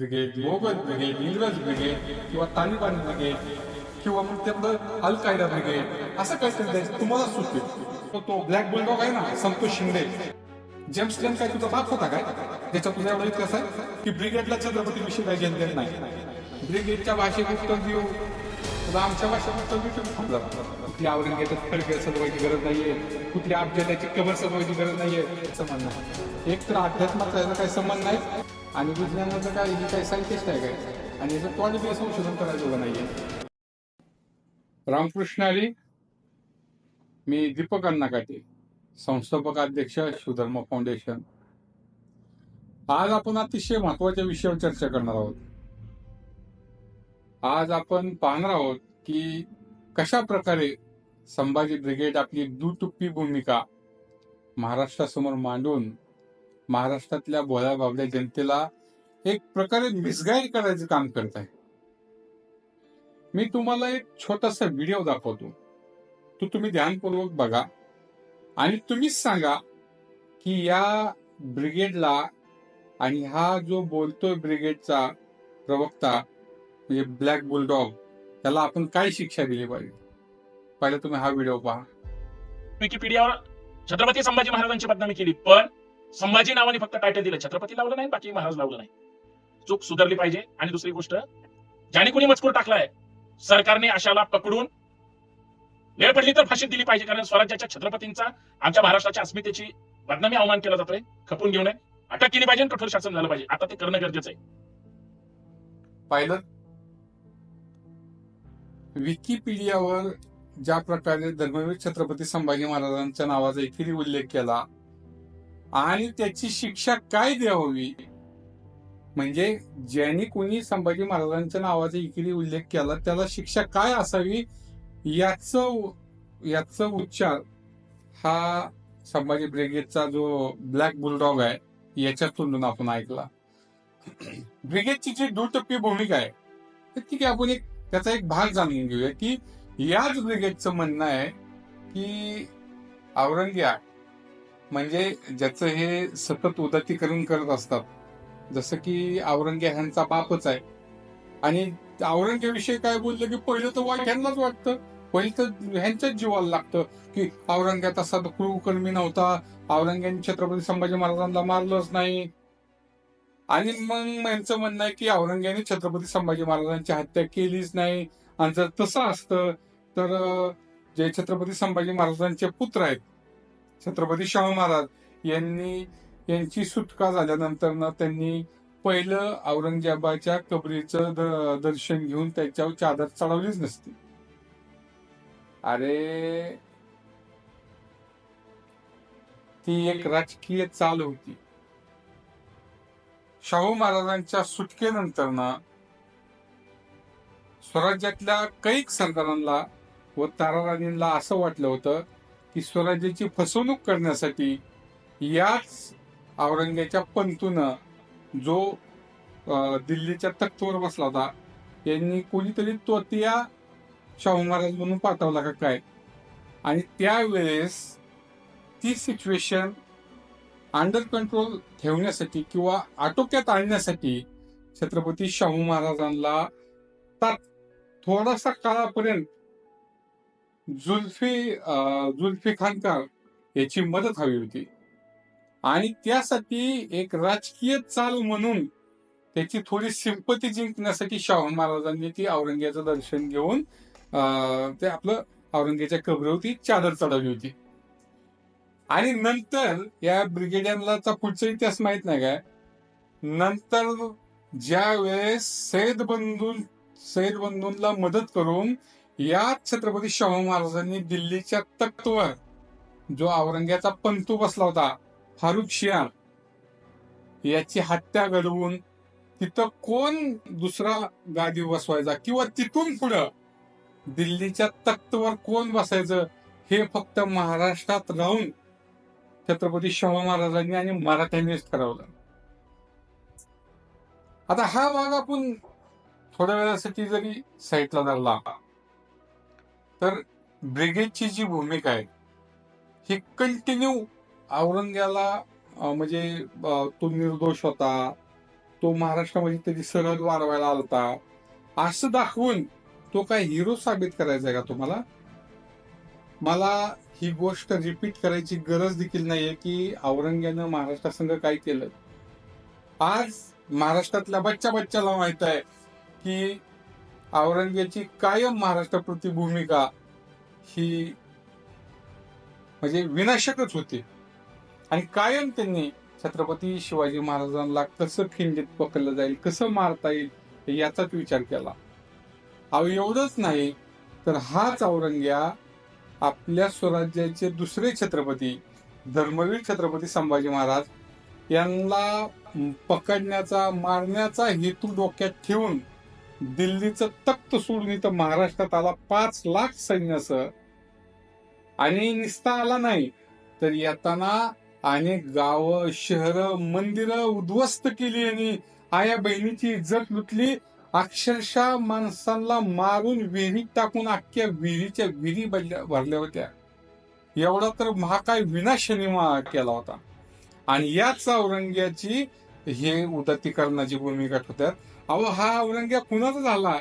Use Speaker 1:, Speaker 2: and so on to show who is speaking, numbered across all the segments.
Speaker 1: Brigade Mughal brigade इंग्रज brigade किंवा Taliban brigade किंवा मग त्यातलं अल कायदा ब्रिगेड असं काहीतरी द्यायचं. तुम्हाला सुचते तो- तो ब्लॅक बुलडॉग आहे ना संतोष शिंदे. जेम्स लेन काय तुझा बाप होता काय त्याच्या तुझ्या एवढं कसं आहे की ब्रिगेडला छत्रपती विषय काही घेणं नाही. ब्रिगेडच्या भाषेत उत्तर देऊ. तुला आमच्या भाषेत उत्तर देऊ तुम्ही थांबला कुठल्या औरंगजेबात फडके सजवायची गरज नाहीये. कुठल्या अभ्यासाची कबर सजवायची गरज नाहीये. असं म्हणणं एक तर अध्यात्माचा काही संबंध नाही. आणि विज्ञानाचं काय ही काही सायंटिस्ट आहे काय? आणि याचं क्वालिटी संशोधन करायचं नाहीये. रामकृष्ण हरी मी दीपक अन्नाकाटे संस्थापक अध्यक्ष शिवधर्म फाउंडेशन. आज आपण अतिशय महत्त्वाच्या विषयावर चर्चा करणार आहोत. आज आपण पाहणार आहोत की कशा प्रकारे संभाजी ब्रिगेड आपली दुटुप्पी भूमिका महाराष्ट्रासमोर मांडून महाराष्ट्रातल्या भोळ्या बाबल्या जनतेला एक प्रकारे मिसगाईड करायचं काम करत आहे. मी तुम्हाला एक छोटासा व्हिडिओ दाखवतो. तो तुम्ही ध्यानपूर्वक बघा. आणि तुम्हीच सांगा की या ब्रिगेडला आणि हा जो बोलतोय ब्रिगेडचा प्रवक्ता म्हणजे ब्लॅक बुलडॉग त्याला आपण काय शिक्षा दिली पाहिजे? पहिले तुम्ही हा व्हिडिओ पहा.
Speaker 2: विकिपीडियावर छत्रपती संभाजी महाराजांची बदनामी केली पण संभाजी नावाने फक्त टायटल दिलं. छत्रपती लावलं नाही बाकी महाराज लावलं नाही. चूक सुधारली पाहिजे. आणि दुसरी गोष्ट ज्याने कोणी मजकूर टाकलाय सरकारने अशाला पकडून वेळ पडली तर फाशीत दिली पाहिजे. कारण स्वराज्याच्या छत्रपतींचा आमच्या महाराष्ट्राच्या अस्मितेची बदनामी अवमान केला जातोय. खपून घेऊ नये. अटक केली पाहिजे कठोर शासन झालं पाहिजे. आता ते करणं गरजेचं आहे.
Speaker 1: पाहिलं विकिपीडियावर ज्या प्रकारे धर्मवीर छत्रपती संभाजी महाराजांच्या नावाचा एकेरी उल्लेख केला आणि त्याची शिक्षा काय द्यावी? म्हणजे ज्यांनी कोणी संभाजी महाराजांच्या नावाचा एकेरी उल्लेख केला त्याला शिक्षा काय असावी? याच याच उच्चार हा संभाजी ब्रिगेडचा जो ब्लॅक बुलडॉग आहे याच्या तोंडून आपण ऐकला. ब्रिगेडची जी दुटप्पी भूमिका आहे तर ठीक आहे आपण एक त्याचा एक भाग जाणून घेऊया की याच ब्रिगेडचं म्हणणं आहे की औरंग्या म्हणजे ज्याचं हे सतत उदातीकरण करत असतात. जसं की औरंगजेब ह्यांचा बापच आहे. आणि औरंगेविषयी काय बोललं की पहिलं तर वाईट ह्यांनाच वाटतं. पहिलं तर ह्यांच्याच जीवाला लागतं की औरंग्या तसा कुळकर्मी नव्हता. औरंग्याने छत्रपती संभाजी महाराजांना मारलंच नाही. आणि मग यांचं म्हणणं आहे की औरंग्याने छत्रपती संभाजी महाराजांची हत्या केलीच नाही. आणि जर तसं असतं तर जे छत्रपती संभाजी महाराजांचे पुत्र आहेत छत्रपती शाहू महाराज यांनी यांची सुटका झाल्यानंतर ना त्यांनी पहिलं औरंगजेबाच्या कबरीचं दर्शन घेऊन त्याच्यावर चादर चढवलीच नसती. अरे ती एक राजकीय चाल होती. शाहू महाराजांच्या सुटकेनंतर ना स्वराज्यातल्या कैक सरदारांना व ताराराणींना असं वाटलं होतं की स्वराज्याची फसवणूक करण्यासाठी याच औरंग्याच्या पंतूनं जो दिल्लीच्या तख्तवर बसला होता यांनी कोणीतरी तोतिया शाहू महाराज म्हणून पाठवला का काय? आणि त्यावेळेस ती सिच्युएशन अंडर कंट्रोल ठेवण्यासाठी किंवा आटोक्यात आणण्यासाठी छत्रपती शाहू महाराजांना तात थोडासा काळापर्यंत जुल्फी जुल्फी खानकार याची मदत हवी होती. आणि त्यासाठी एक राजकीय चाल म्हणून त्याची थोडी सिंपती जिंकण्यासाठी शाहू महाराजांनी ती औरंग्याचं दर्शन घेऊन ते आपलं औरंग्याच्या कबरीवरती चादर चढवली होती. आणि नंतर या ब्रिगेडियरला पुढचा इतिहास माहीत नाही काय? नंतर ज्या वेळेस सैद बंधू सैद बंधूंना मदत करून या छत्रपती शाहू महाराजांनी दिल्लीच्या तख्तवर जो औरंग्याचा पंतू बसला होता फारुख शिया याची हत्या घडवून तिथं कोण दुसरा गादी बसवायचा किंवा तिथून पुढं दिल्लीच्या तख्तवर कोण बसायचं हे फक्त महाराष्ट्रात राहून छत्रपती शाहू महाराजांनी आणि मराठ्यांनीच ठरवलं. आता हा भाग आपण थोड्या वेळासाठी जरी साईटला धरला तर ब्रिगेडची जी भूमिका आहे ही कंटिन्यू औरंग्याला म्हणजे तो निर्दोष होता तो महाराष्ट्रामध्ये त्याची सरहद वाढवायला आलता असं दाखवून तो काय हिरो साबित करायचा आहे का तुम्हाला? मला ही गोष्ट रिपीट करायची गरज देखील नाहीये की औरंग्यानं महाराष्ट्रासंघ काय केलं. आज महाराष्ट्रातल्या बच्चा बच्चाला माहीत आहे की औरंग्याची कायम महाराष्ट्राप्रती भूमिका ही म्हणजे विनाशकच होती. आणि कायम त्यांनी छत्रपती शिवाजी महाराजांना कसं खिंडीत पकडलं जाईल कसं मारता येईल याचाच विचार केला. अव एवढंच नाही तर हाच औरंग्या आपल्या स्वराज्याचे दुसरे छत्रपती धर्मवीर छत्रपती संभाजी महाराज यांना पकडण्याचा मारण्याचा हेतू डोक्यात ठेवून दिल्लीचं तख्त सोडून इथं महाराष्ट्रात आला पाच लाख सैन्यासह. आणि निस्ता आला नाही तर येताना अनेक गाव शहर मंदिरं उद्ध्वस्त केली आणि आया बहिणीची इज्जत लुटली. अक्षरशः माणसांना मारून विहिरीत टाकून अख्ख्या विहिरीच्या विहिरी भरल्या भरल्या होत्या. एवढा तर महाकाय विनाशनी मा- केला होता. आणि याच औरंग्याची हे उदातीकरणाची भूमिका होत्या अहो हा औरंग्या कुणाचा झाला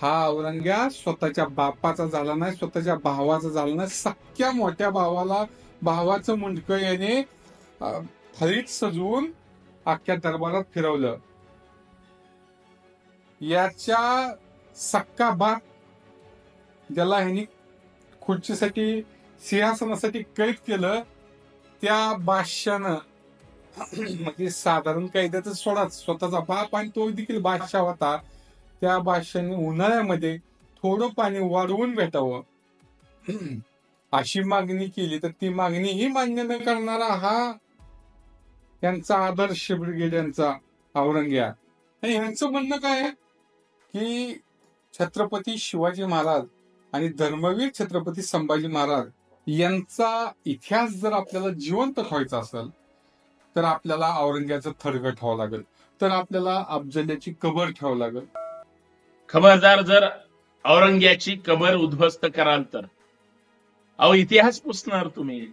Speaker 1: हा औरंग्या स्वतःच्या बापाचा झाला नाही स्वतःच्या भावाचा झाला नाही. सख्या मोठ्या भावाला भावाचं मुंडकं याने फळीत सजवून अख्ख्या दरबारात फिरवलं. याच्या सक्का बाप ज्याला ह्यानी खुर्चीसाठी सिंहासनासाठी कैद केलं त्या बादशानं म्हणजे साधारण कायद्याचं सोडाच स्वतःचा बाप आणि तो देखील बादशाह होता. त्या बादशाने उन्हाळ्यामध्ये थोडं पाणी वाढवून भेटावं. अशी मागणी केली. तर ती मागणी ही मान्य न करणारा हा यांचा आदर्श ब्रिगेड यांचा औरंग्या आणि यांचं म्हणणं काय आहे? की छत्रपती शिवाजी महाराज आणि धर्मवीर छत्रपती संभाजी महाराज यांचा इतिहास जर आपल्याला जिवंत व्हायचा असेल तर आपल्याला औरंग्याचं थडगं ठेवावं लागेल. तर आपल्याला अफजल्याची कबर ठेवावं लागेल.
Speaker 2: खबरदार जर औरंग्याची कबर उद्ध्वस्त कराल तर. अहो इतिहास पुसणार तुम्ही.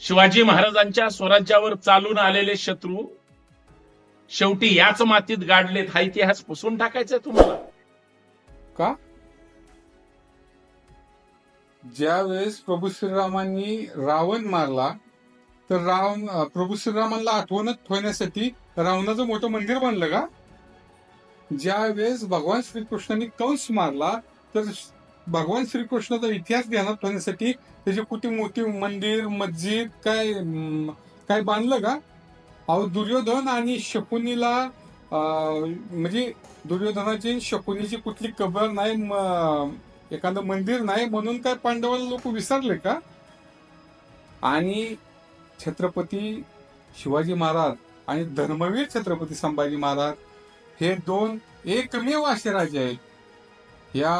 Speaker 2: शिवाजी महाराजांच्या स्वराज्यावर चालून आलेले शत्रू शेवटी याच मातीत गाडलेत हा इतिहास पुसून टाकायचा तुम्हाला.
Speaker 1: का? ज्या वेळेस प्रभू श्रीरामांनी रावण मारला तर राम प्रभू श्रीरामांना आठवण ठेवण्यासाठी रावणाचं मोठं मंदिर बांधलं का? ज्या वेळेस भगवान श्रीकृष्णांनी कंस मारला तर भगवान श्रीकृष्णाचा इतिहास ध्यानात ठेवण्यासाठी त्याची कुठे मोठी मंदिर मस्जिद काय काय बांधलं का? अहो दुर्योधन आणि शकुनीला म्हणजे दुर्योधनाची शकुनीची कुठली कबर नाही म- एखादं मंदिर नाही म्हणून काय पांडवाला लोक विसरले का? आणि छत्रपती शिवाजी महाराज आणि धर्मवीर छत्रपती संभाजी महाराज हे दोन एकमेव असे राजे आहेत. या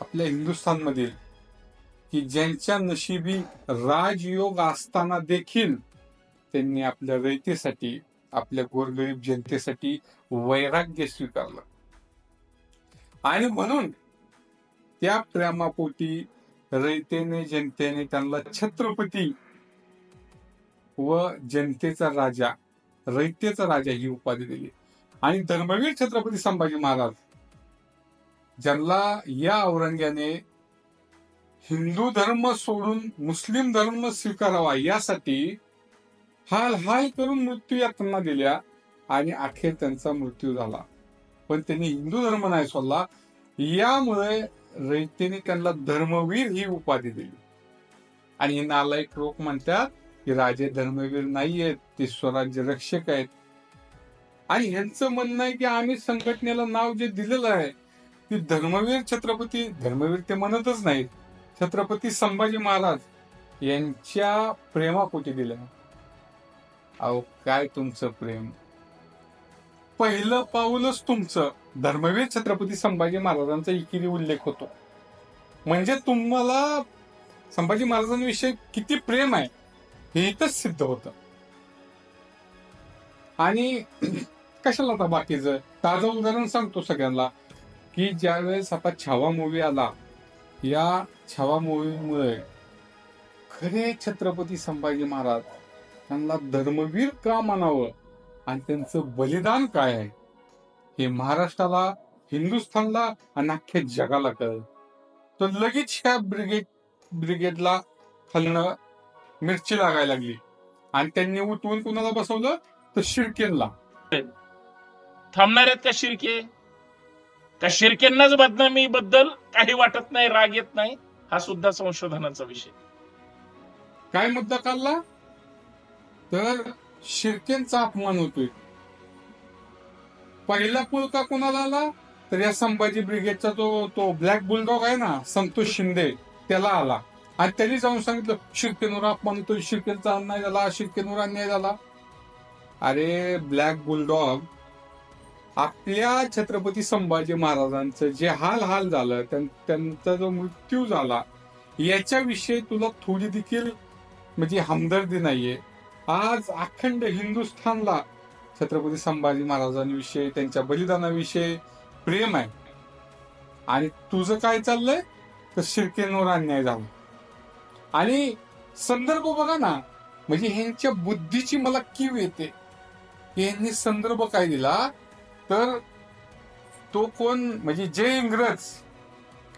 Speaker 1: आपल्या हिंदुस्थानमधील की ज्यांच्या नशिबी राजयोग असताना देखील त्यांनी आपल्या रयतेसाठी आपल्या गोरगरीब जनतेसाठी वैराग्य स्वीकारलं. आणि म्हणून त्या प्रेमापोटी रयतेने जनतेने त्यांना छत्रपती व जनतेचा राजा रयतेचा राजा ही उपाधी दिली. आणि धर्मवीर छत्रपती संभाजी महाराज ज्यांना या औरंग्याने हिंदू धर्म सोडून मुस्लिम धर्म स्वीकारावा यासाठी हाल हाल करून मृत्यू यातना दिल्या आणि अखेर त्यांचा मृत्यू झाला. पण त्यांनी हिंदू धर्म नाही सोडला. यामुळे रयतेने त्यांना धर्मवीर ही उपाधी दिली. आणि नालायक लोक म्हणतात की राजे धर्मवीर नाहीयेत ते स्वराज्य रक्षक आहेत. आणि यांचं म्हणणं आहे की आम्ही संघटनेला नाव जे दिलेलं आहे ते धर्मवीर छत्रपती धर्मवीर ते म्हणतच नाहीत. छत्रपती संभाजी महाराज यांच्या प्रेमापोटी दिलं अहो काय तुमचं प्रेम? पहिलं पाऊलच तुमचं. धर्मवीर छत्रपती संभाजी महाराजांचा इकिरी उल्लेख होतो. म्हणजे तुम्हाला संभाजी महाराजांविषयी किती प्रेम आहे? हे इथंच सिद्ध होतं. आणि कशाला आता बाकीचं? ताजं उदाहरण सांगतो सगळ्यांना की ज्यावेळेस आता छावा मूवी आला या छावा मूवीमुळे खरे छत्रपती संभाजी महाराज त्यांना धर्मवीर का म्हणावं आणि त्यांचं बलिदान काय आहे? हे महाराष्ट्राला हिंदुस्थानला आणि अख्ख्या जगाला कळ तर लगेच ह्या ब्रिगेड ब्रिगेडला खालणं मिरची लागायला लागली. आणि त्यांनी उठवून कुणाला बसवलं? तर शिर्केनला.
Speaker 2: थांबणार आहेत का शिर्के? का शिर्केंनाच बदनामी बद्दल काही वाटत नाही राग येत नाही हा सुद्धा संशोधनाचा विषय.
Speaker 1: काय मुद्दा काढला? तर शिर्केंचा अपमान होतोय. पहिला पूल का कोणाला आला? तर या संभाजी ब्रिगेडचा जो तो ब्लॅक बुलडॉग आहे ना संतोष शिंदे त्याला आला. आणि त्यांनी जाऊन सांगितलं शिर्केनवर अपमान होतो शिर्केनचा अन्याय झाला शिर्केनवर अन्याय झाला. अरे ब्लॅक बुलडॉग आपल्या छत्रपती संभाजी महाराजांचं जे हाल हाल झालं त्यांचा जो मृत्यू झाला याच्याविषयी तुला थोडी देखील म्हणजे हमदर्दी नाहीये. आज अखंड हिंदुस्थानला छत्रपती संभाजी महाराजांविषयी त्यांच्या बलिदानाविषयी प्रेम आहे. आणि तुझं काय चाललंय? तर शिर्केंवर अन्याय झाला. आणि संदर्भ बघा ना म्हणजे ह्यांच्या बुद्धीची मला कीव येते. यांनी संदर्भ काय दिला? तर तो कोण? म्हणजे जे इंग्रज.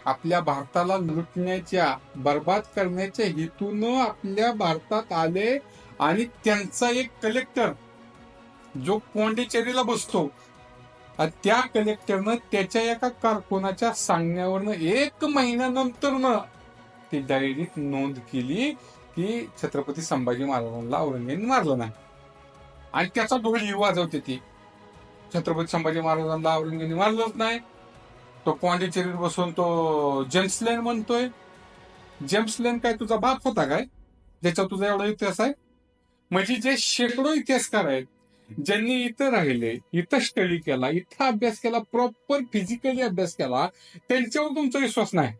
Speaker 1: आपल्या भारताला लुटण्याच्या बर्बाद करण्याच्या हेतून आपल्या भारतात आले आणि त्यांचा एक कलेक्टर जो पोंडिचेरीला बसतो. त्या कलेक्टरनं त्याच्या एका कारकुनाच्या सांगण्यावरनं एक महिन्यानंतर ती डायरीत नोंद केली की छत्रपती संभाजी महाराजांना औरंगजेबाने मारलं नाही. आणि त्याचा ढोल वाजवते ती. छत्रपती संभाजी महाराजांना औरंगजेबाने मारलंच नाही. तो पॉंडिचेरीत बसून तो जेम्स लेन म्हणतोय. जेम्स लेन काय तुझा बाप होता काय? ज्याचा तुझा एवढा इतिहास आहे? म्हणजे जे शेकडो इतिहासकार आहेत ज्यांनी इथं राहिले इथं स्टडी केला इथं अभ्यास केला प्रॉपर फिजिकली अभ्यास केला त्यांच्यावर तुमचा विश्वास नाही.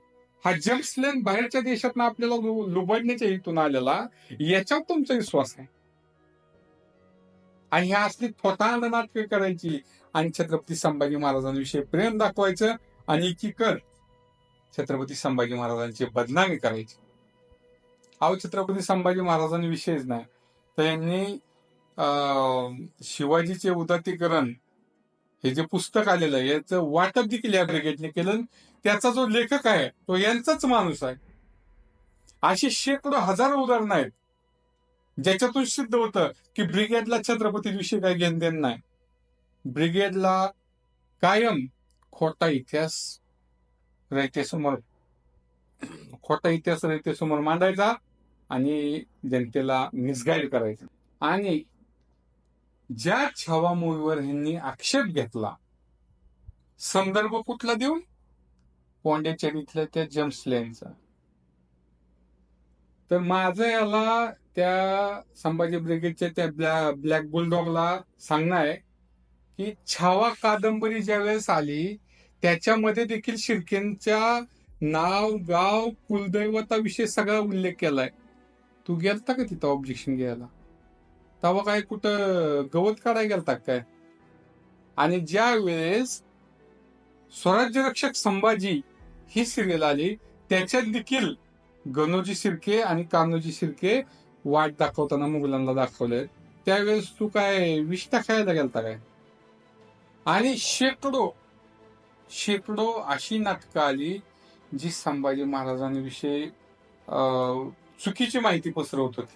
Speaker 1: हा जेम्स बाहेरच्या देशात आपल्याला लुबडण्याच्या लुबाडण्याच्या हेतून आलेला याच्यावर तुमचा विश्वास आहे. आणि ह्या असली स्वतः नाटक करायची आणि छत्रपती संभाजी महाराजांविषयी प्रेम दाखवायचं आणि एकीकर छत्रपती संभाजी महाराजांची बदनामी करायची. अहो छत्रपती संभाजी महाराजांविषयीच नाही. तर यांनी अं, शिवाजीचे उदातीकरण हे जे पुस्तक आलेलं आहे याचं वाटप देखील या ब्रिगेडने केलं. त्याचा जो लेखक आहे तो यांचाच माणूस आहे. अशी शेकडो हजारो उदाहरणं आहेत. ज्याच्यातून सिद्ध होतं की ब्रिगेडला छत्रपती विषयी काही घेण देण नाही. ब्रिगेडला कायम खोटा इतिहास रयतेसमोर खोटा इतिहास रयतेसमोर मांडायचा आणि जनतेला मिसगाईड करायचा. आणि ज्या छावा मूवीवर ह्यांनी आक्षेप घेतला संदर्भ कुठला देऊन? पॉंडेचेरीतल्या त्या जेम्स लेनचा. तर माझं याला त्या संभाजी ब्रिगेडच्या त्या ब्लॅ ब्लॅक बुलडॉगला सांगणं आहे की छावा कादंबरी ज्यावेळेस आली त्याच्यामध्ये देखील शिर्केंच्या नाव गाव कुलदैवताविषयी सगळा उल्लेख केलाय. तू गेलता का तिथं ऑब्जेक्शन घ्यायला? तेव्हा काय कुठं गवत काढायला गेलता काय? आणि ज्या वेळेस स्वराज्य रक्षक संभाजी ही सिरियल आली त्याच्यात देखील गणोजी शिर्के आणि कान्होजी शिर्के वाट दाखवताना मुघलांना दाखवले त्यावेळेस तू काय विष्टा खायला गेलता काय? आणि शेकडो शेकडो अशी नाटकं आली जी संभाजी महाराजांविषयी चुकीची माहिती पसरवत होती.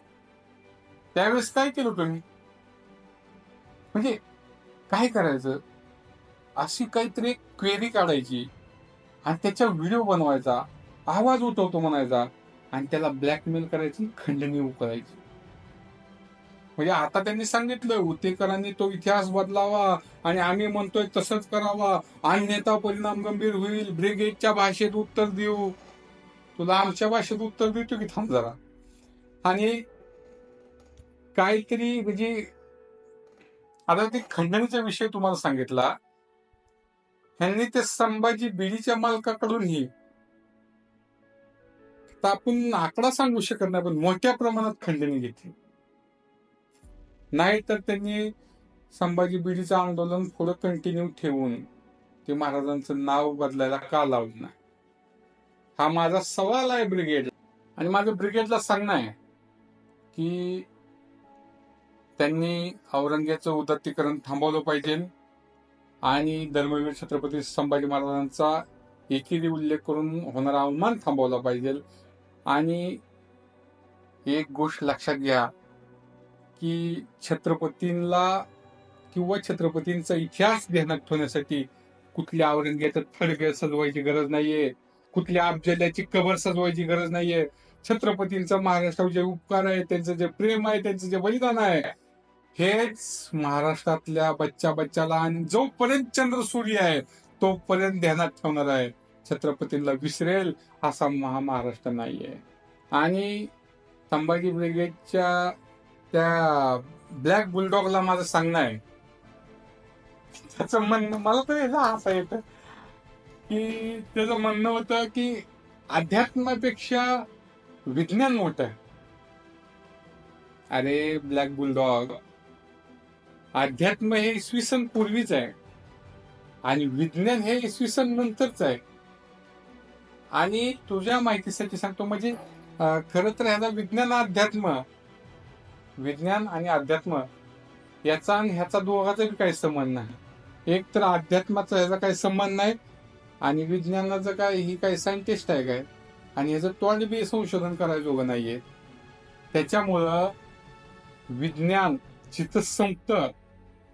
Speaker 1: त्यावेळेस काय केलं तुम्ही? म्हणजे काय करायचं? अशी काहीतरी क्वेरी काढायची. आणि त्याचा व्हिडिओ बनवायचा आवाज उठवतो म्हणायचा आणि त्याला ब्लॅकमेल करायची खंडणी करायची म्हणजे आता त्यांनी सांगितलं उतेकरांनी तो इतिहास बदलावा आणि आम्ही म्हणतोय तसंच करावा. अन्यथा परिणाम गंभीर होईल. ब्रिगेडच्या भाषेत उत्तर देऊ. तुला आमच्या भाषेत उत्तर देतो की थांब जरा. आणि काहीतरी म्हणजे आता ते खंडणीचा विषय तुम्हाला सांगितला ह्यांनी ते संभाजी बिडीच्या मालकाकडूनही तर आपण आकडा सांगू शकत नाही पण मोठ्या प्रमाणात खंडणी घेतली. नाही तर त्यांनी संभाजी बिडीचं आंदोलन पुढे कंटिन्यू ठेवून ते महाराजांचं नाव बदलायला का लावलं नाही? हा माझा सवाल आहे ब्रिगेड आणि माझं ब्रिगेडला सांगणं आहे की त्यांनी औरंगजेबाचं उदात्तीकरण थांबवलं पाहिजे. आणि धर्मवीर छत्रपती संभाजी महाराजांचा एकेरी उल्लेख करून होणारा अवमान थांबवला पाहिजे. आणि एक गोष्ट लक्षात घ्या की छत्रपतींना किंवा छत्रपतींचा इतिहास ध्यानात ठेवण्यासाठी कुठल्या औरंगजेबाचं थडगे सजवायची गरज नाहीये कुठल्या अफजल्याची कबर सजवायची गरज नाहीये. छत्रपतींचा महाराष्ट्रावर जे उपकार आहे त्यांचं जे प्रेम आहे त्यांचं जे बलिदान आहे हेच महाराष्ट्रातल्या बच्चा बच्चाला आणि जोपर्यंत चंद्र सूर्य आहे तोपर्यंत ध्यानात ठेवणार आहे. छत्रपतींना विसरेल असा महा महाराष्ट्र नाहीये. आणि संभाजी ब्रिगेडच्या त्या ब्लॅक बुलडॉगला माझं सांगणं आहे. त्याचं म्हणणं मला तर याचा हसा येतं की त्याचं म्हणणं होतं की अध्यात्मापेक्षा विज्ञान मोठं आहे. अरे ब्लॅक बुलडॉग अध्यात्म हे इसवी सन पूर्वीच आहे. आणि विज्ञान हे इसवी सन नंतरच आहे. आणि तुझ्या माहितीसाठी सांगतो म्हणजे खर खरं तर ह्याचा विज्ञान अध्यात्म विज्ञान आणि अध्यात्म याचा आणि ह्याचा दोघाचा बी काही संबंध नाही. एक तर अध्यात्माचा ह्याचा काही संबंध नाही आणि विज्ञानाचं काय ही काही सायंटिस्ट आहे काय? आणि ह्याचं तोंड बी संशोधन करायजोगं नाहीये. त्याच्यामुळं विज्ञान जिथं संपतं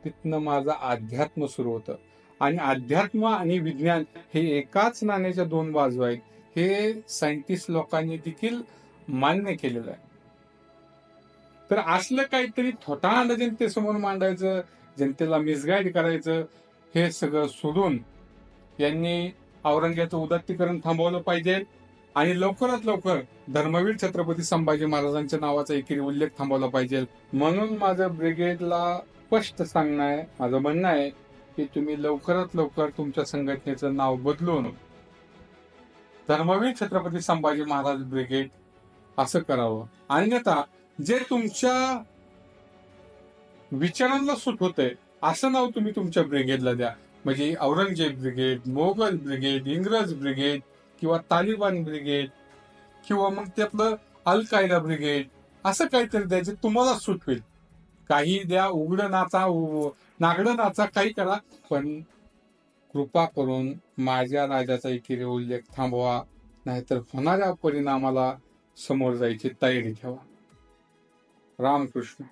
Speaker 1: तिथनं माझं अध्यात्म सुरू होतं. आणि अध्यात्म आणि विज्ञान हे एकाच नाण्याच्या दोन बाजू आहेत. हे सायंटिस्ट लोकांनी देखील मान्य केलेलं आहे. तर असलं काहीतरी थोटांड जनतेसमोर मांडायचं जनतेला मिसगाईड करायचं हे सगळं सोडून यांनी औरंगजेबाचं उदात्तीकरण थांबवलं पाहिजे. आणि लवकरात लवकर धर्मवीर छत्रपती संभाजी महाराजांच्या नावाचा एकेरी उल्लेख थांबवला पाहिजे. म्हणून माझं ब्रिगेडला स्पष्ट सांगणं आहे माझं म्हणणं आहे की तुम्ही लवकरात लवकर तुमच्या संघटनेचं नाव बदलून धर्मवीर छत्रपती संभाजी महाराज ब्रिगेड असं करावं. अन्यथा जे तुमच्या विचारांना सूट होतंय असं नाव तुम्ही तुमच्या ब्रिगेडला द्या. म्हणजे औरंगजेब ब्रिगेड मोगल ब्रिगेड इंग्रज ब्रिगेड किंवा तालिबान ब्रिगेड किंवा मग ते आपलं अल कायदा ब्रिगेड असं काहीतरी द्यायचं तुम्हाला सूट होईल. काही द्या उघडं नाचा उ- नागडं नाचा काही करा. पण कृपा करून माझ्या राजाचा एकेरी उल्लेख थांबवा नाहीतर होणाऱ्या परिणामाला समोर जायची तयारी ठेवा. रामकृष्ण.